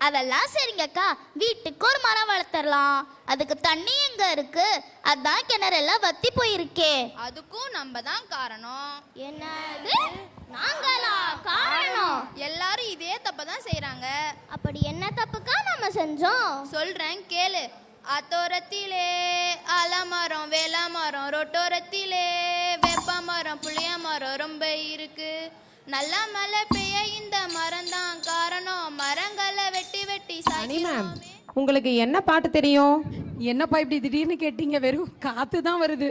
அதெல்லாம் சரிங்கக்கா. வீட்டுக்கு ஒரு மரம் வளர்த்துடலாம் அதுக்கு தண்ணி எங்க இருக்கு? அதான் கிணறெல்லாம் வத்தி போயிருக்கே. அதுக்கும் நம்ம தான் காரணம். என்னது? நாங்களா காரணம். எல்லாரும் இதே தப்பை தான் செய்றாங்க. அப்படி என்ன தப்புக்கா நம்ம செஞ்சோம்? சொல்றேன் கேளு. அத்தோரத்திலே ஆலமரம் வேளாமரம் ரொட்டோரத்திலே வேப்ப மரம் புளிய மரம் ரொம்ப இருக்கு. நல்லா மழை பெய்ய இந்த அனி மேம். உங்களுக்கு என்ன பாட்டு தெரியும்? என்னப்பா இப்படி திடீர்னு கேட்டீங்க? வெறும் காத்து தான் வருது.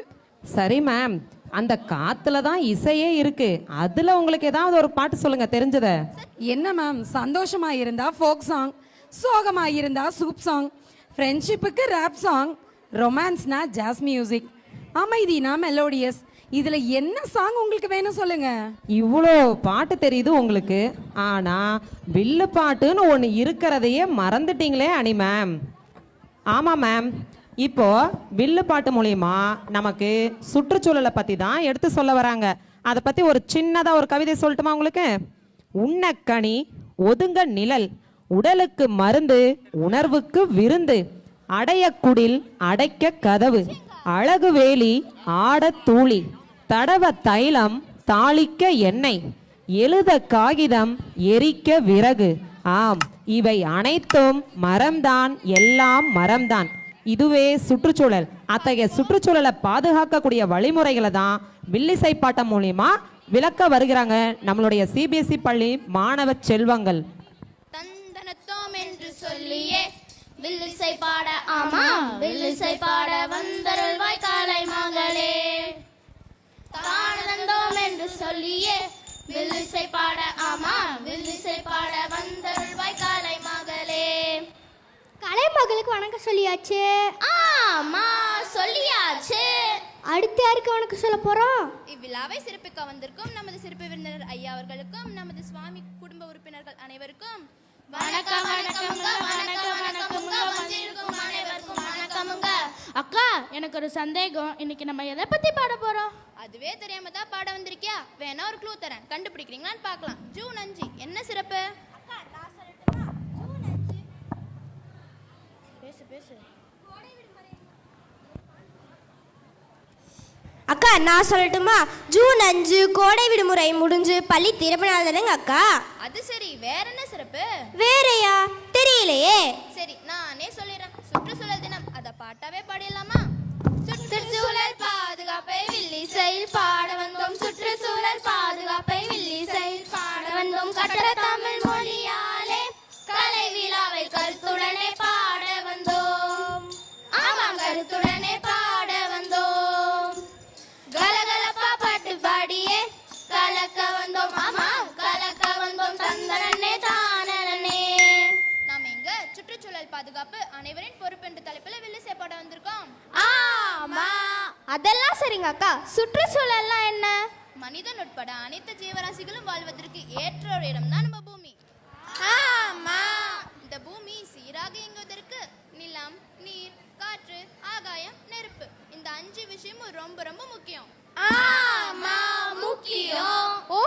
சரி மேம் அந்த காத்துல தான் இசையே இருக்கு. அதுல உங்களுக்கு ஏதாவது ஒரு பாட்டு சொல்லுங்க தெரிஞ்சத. என்ன மேம் சந்தோஷமா இருந்தா ஃபோக் சாங் சோகமா இருந்தா சூப் சாங் ஃப்ரெண்ட்ஷிப்புக்கு ரேப் சாங் ரொமான்ஸ்னா ஜாஸ் மியூசிக் அமைதினா மெலோடியஸ் இதுல என்ன சாங் உங்களுக்கு வேணும் சொல்லுங்க. இவ்வளோ பாட்டு தெரியுது உங்களுக்கு. ஆனா வில்லு பாட்டுன்னு ஒன்று இருக்கிறதையே மறந்துட்டீங்களே அனி மேம் ஆமாம் மேம் இப்போ வில்லு பாட்டு மூலியமா நமக்கு சுற்றுச்சூழலை பற்றி தான் எடுத்து சொல்ல வராங்க. அதை பற்றி ஒரு சின்னதாக ஒரு கவிதை சொல்லட்டுமா உங்களுக்கு? உண்ணக்கனி ஒதுங்க நிழல் உடலுக்கு மருந்து உணர்வுக்கு விருந்து அடைய குடில் அடைக்க கதவு அழகு வேலி ஆட தூளி தடவ தைலம் தாளிக்க எண்ணெய் எழுத காகிதம் எரிக்க விறகு. ஆம் இவை அனைத்தும் மரம்தான் எல்லாம் மரம்தான். இதுவே சுற்றுச்சூழல். அத்தகைய சுற்றுச்சூழலை பாதுகாக்கக்கூடிய வழிமுறைகளை தான் வில்லிசை பாட்டம் மூலியமா விளக்க வருகிறாங்க நம்மளுடைய சிபிஎஸ்இ பள்ளி மாணவ செல்வங்கள். தந்தனத்தோம் என்று சொல்லியே வில்லிசை பாட ஆமா வில்லிசை பாட வந்தருள்வாய் காலை மகளே. சொல்லியே. வில்லிசை பாட ஆமா வில்லிசை பாட வந்தருள்வாய் காலை மகளே கலை மகளுக்கு வணக்கம் சொல்லியாச்சு? ஆமா சொல்லியாச்சு. அடுத்து யாருக்கு வணக்கம் சொல்ல போறோம்? இவ்விழாவை சிறப்பிக்க வந்திருக்கும் நமது சிறப்பு விருந்தினர் ஐயா அவர்களுக்கும் நமது சுவாமி குடும்ப உறுப்பினர்கள் அனைவருக்கும் வணக்கம் வணக்கமுங்க. வணக்கம் வணக்கமுங்க. வந்திருக்கும் அனைவருக்கும் வணக்கமுங்க. அக்கா எனக்கு ஒரு சந்தேகம். இன்னைக்கு நம்ம எதை பத்தி பாட போறோம்? அதுவே தெரியாம தான் பாட வந்திருக்கியா? வேணா ஒரு க்ளூ தரேன். கண்டுபிடிக்கிறீங்களான்னு பார்க்கலாம். ஜூன் அஞ்சு என்ன சிறப்பு? அக்கா நான் சொல்லட்டுமா? ஜூன் அஞ்சு கோடை விடுமுறை முடிஞ்சு பள்ளி நாள் தானேங்க அக்கா? அது சரி. வேற என்ன சிறப்பு வேறயா? தெரியலையே. சரி நானே சொல்லிடுறேன். சுற்றுச்சூழல் தினம். அத பாட்டாவே பாடிடலாமா? சுற்றுச்சூழல் பாதுகாப்பை வில்லிசையில் பாட வந்தோம். சுற்றுச்சூழல் பாதுகாப்பை வில்லிசையில் பாட வந்தோம். கட்டட தமிழ் மொழியாலே கலை விழாவை கருத்துடனே பாட வந்தோம். ஆமாம் கருத்துடனே பாட வந்தோம். கலகலப்பா பாட்டு பாடியே கலக்க வந்தோம். ஆமா கலக்க வந்தோம். எங்க சுற்றுச்சூழல் பாதுகாப்பு அனைவரின் பொறுப்பு என்ற தலைப்புல வில்லிசை பாட வந்திருக்கோம். ஆமா. அதெல்லாம் சரிங்க அக்கா. சுற்றுச்சூழல்லாம் என்ன? மனிதன் உட்பட அனைத்து ஜீவராசிகளும் வாழ்வதற்கு ஏற்ற ஒரு இடம் தான் நம்ம பூமி. ஆமா. இந்த பூமி சீராக இயங்குவதற்கு நிலம் நீர் காற்று ஆகாயம் நெருப்பு. இந்த அஞ்சு விஷயமும் ரொம்ப ரொம்ப முக்கியம். ஆமா முக்கியம். ஓ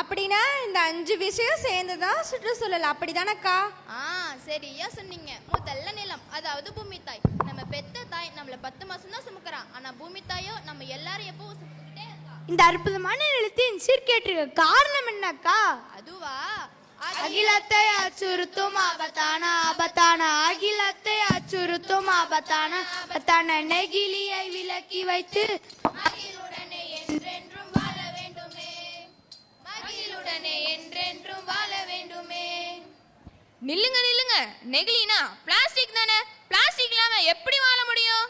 அப்படின்னா இந்த அஞ்சு விஷயம் சேர்ந்துதான் சுற்றுச்சூழல். அப்படிதானக்கா? ஆ சரியா சொன்னீங்க? முதல்ல நிலம் அதாவது பூமி தாய். நம்ம பெத்த தாய் நம்மள பத்து மாசம் தான் சுமக்கிறா. ஆனா பூமி தாயோ நம்ம எல்லாரும் எப்பவும் சுமக்கிட்டே இருக்கா? இந்த அற்புதமான நிலத்தின் சீர்கேட்டிற்கு காரணம் என்னக்கா? அதுவா? அகிலத்தை அச்சுறுத்தும் ஆபத்தான ஆபத்தான அகிலத்தை அச்சுறுத்தும் ஆபத்தான ஆபத்தான நெகிழியை விலக்கி வைத்து மகிழுடனே என்றென்றும் வாழ வேண்டுமே. மகிழுடனே என்றென்றும் வாழ நில்லுங்க நில்லுங்க. நெகிழினா பிளாஸ்டிக் தானே? பிளாஸ்டிக் இல்லாம எப்படி வாழ முடியும்?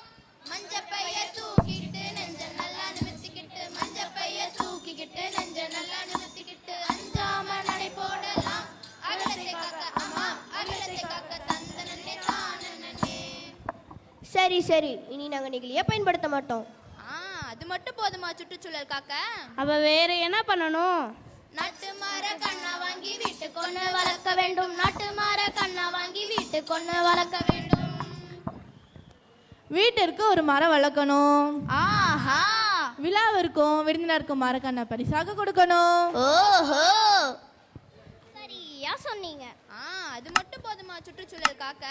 மஞ்ச பைய தூக்கிட்டு நெஞ்ச நல்லா நிமித்திக்கிட்டு மஞ்ச பைய தூக்கிக்கிட்டு நெஞ்ச நல்லா நிமித்திக்கிட்டு அஞ்சாம நடை போடலாம். அகிலத்தை காக்க ஆமா அகிலத்தை காக்க தந்தனே தானனே சரி சரி. இனி நாங்க நெகிழியை பயன்படுத்த மாட்டோம். ஆ அது மட்டும் போதுமா சுற்றுச்சூழல் காக்க? அவ வேற என்ன பண்ணணும் நட்டு மர கண்ணா வாங்கி வீட்டு கொண்டு வளர்க்க வேண்டும். நட்டு மர கண்ணா வாங்கி வீட்டு கொண்டு வளர்க்க வேண்டும். வீட்டிற்கு ஒரு மரம் வளர்க்கணும். ஆஹா. விழாவிற்கும் விருந்தினருக்கும் மரக்கண்ணை பரிசாக கொடுக்கணும். ஓஹோ. சரியா சொன்னீங்க. ஆ அது மட்டும் போதுமா சுற்றுச்சூழல் காக்க?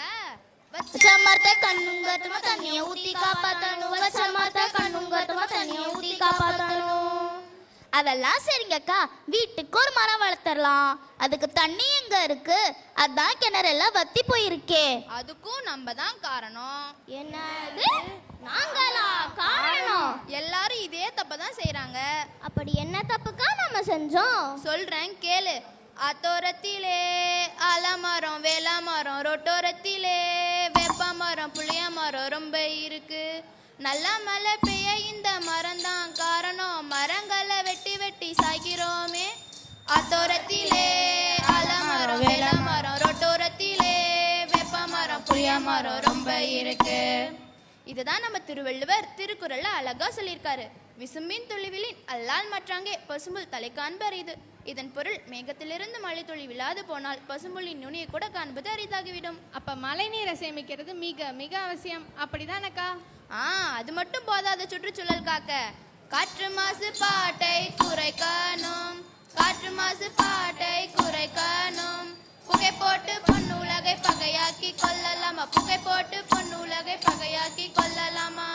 வச்ச மரத்த கண்ணும் கட்டுமா தண்ணிய ஊத்தி காப்பாத்தணும். வச்ச மரத்த கண்ணும் கட்டுமா தண்ணிய ஊத்தி காப்பாத்தணும். அதெல்லாம் சரிங்கக்கா. வீட்டுக்கு ஒரு மரம் வளர்த்தரலாம். அதுக்கு தண்ணி எங்க இருக்கு? அதான் கிணறெல்லாம் வத்தி போயிருக்கே. அதுக்கும் நம்ம தான் காரணம். என்னது? நாங்களா? காரணம். எல்லாரும் இதே தப்ப தான் செய்றாங்க. அப்படி என்ன தப்புக்கா நம்ம செஞ்சோம்? சொல்றேன் கேளு. அத்தோரத்திலே அலமரம் வேலமரம் ரொட்டோரத்திலே வேப்ப மரம் புளிய மரம் ரொம்ப இருக்கு. நல்ல மழை பெய்ய இந்த மரம் தான் அத்தோரத்திலே அலமரம் வேலமரம் ரொட்டோரத்திலே வேப்ப மரம் புளிய மரம் ரொம்ப இருக்கு. இதுதான் நம்ம திருவள்ளுவர் திருக்குறள்ல அழகா சொல்லியிருக்காரு. விசும்பின் துளிவிலின் அல்லால் மற்றாங்கே பசும்புல் தலை காண்பர் இது. இதன் பொருள் மேகத்திலிருந்து மழை துளி விழாது போனால் பசும்புல்லின் நுனியை கூட காண்பது அரிதாகிவிடும். அப்ப மழை நீரை சேமிக்கிறது மிக மிக அவசியம். அப்படிதானக்கா? ஆ அது மட்டும் போதாத சுற்றுச்சூழல் காக்க. காற்று மாசு பாட்டை குறைக்கணும். காற்று மாசு பாட்டை குறைக்கணும் புகை போட்டு பொண்ணு உலகை பகையாக்கி கொள்ளலாமா? புகை போட்டு பொண்ணு உலகை பகையாக்கி கொள்ளலாமா?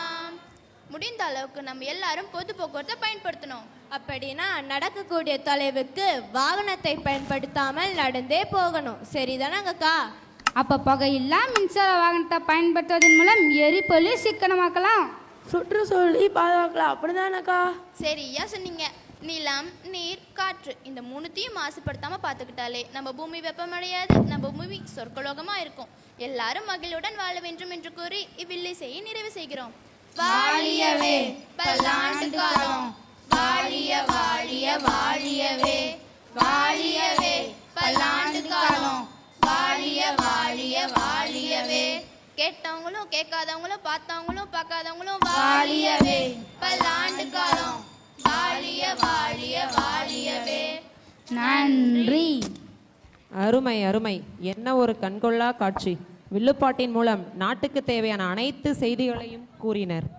முடிந்த அளவுக்கு நம்ம எல்லாரும் பொது போக்குவரத்தை பயன்படுத்தணும். அப்படின்னா நடக்கக்கூடிய தொலைவுக்கு வாகனத்தை பயன்படுத்தாமல் நடந்தே போகணும். சரிதானங்கக்கா அப்ப புகையில்லா மின்சார வாகனத்தை பயன்படுத்துவதன் மூலம் எரிபொலி சிக்கனமாக்கலாம். சுற்றுச்சூழலை பாதுகாக்கலாம். அப்படிதானக்கா? சரியா சொன்னீங்க. நிலம் நீர் காற்று இந்த மூணுத்தையும் மாசுபடுத்தாம பார்த்துக்கிட்டாலே நம்ம பூமி வெப்பமடையாது நம்ம பூமி சொர்க்கலோகமா இருக்கும். எல்லாரும் மகிழுடன் வாழ வேண்டும் என்று கூறி இவ்வில்லை செய்ய நிறைவு செய்கிறோம். வாழியவே பல்லாண்டு காலம். வாழிய வாழிய வாழியவே. வாழியவே பல்லாண்டு காலம். வாழிய வாழிய வாழியவே. கேட்டவங்களும் கேட்காதவங்களும் பார்த்தவங்களும் பார்க்காதவங்களும் வாழியவே. பல்லாண்டு காலம். வாழிய வாழிய வாழியவே. நன்றி. அருமை அருமை. என்ன ஒரு கண்கொள்ளா காட்சி. வில்லுப்பாட்டின் மூலம் நாட்டுக்கு தேவையான அனைத்து செய்திகளையும் கூறினர்.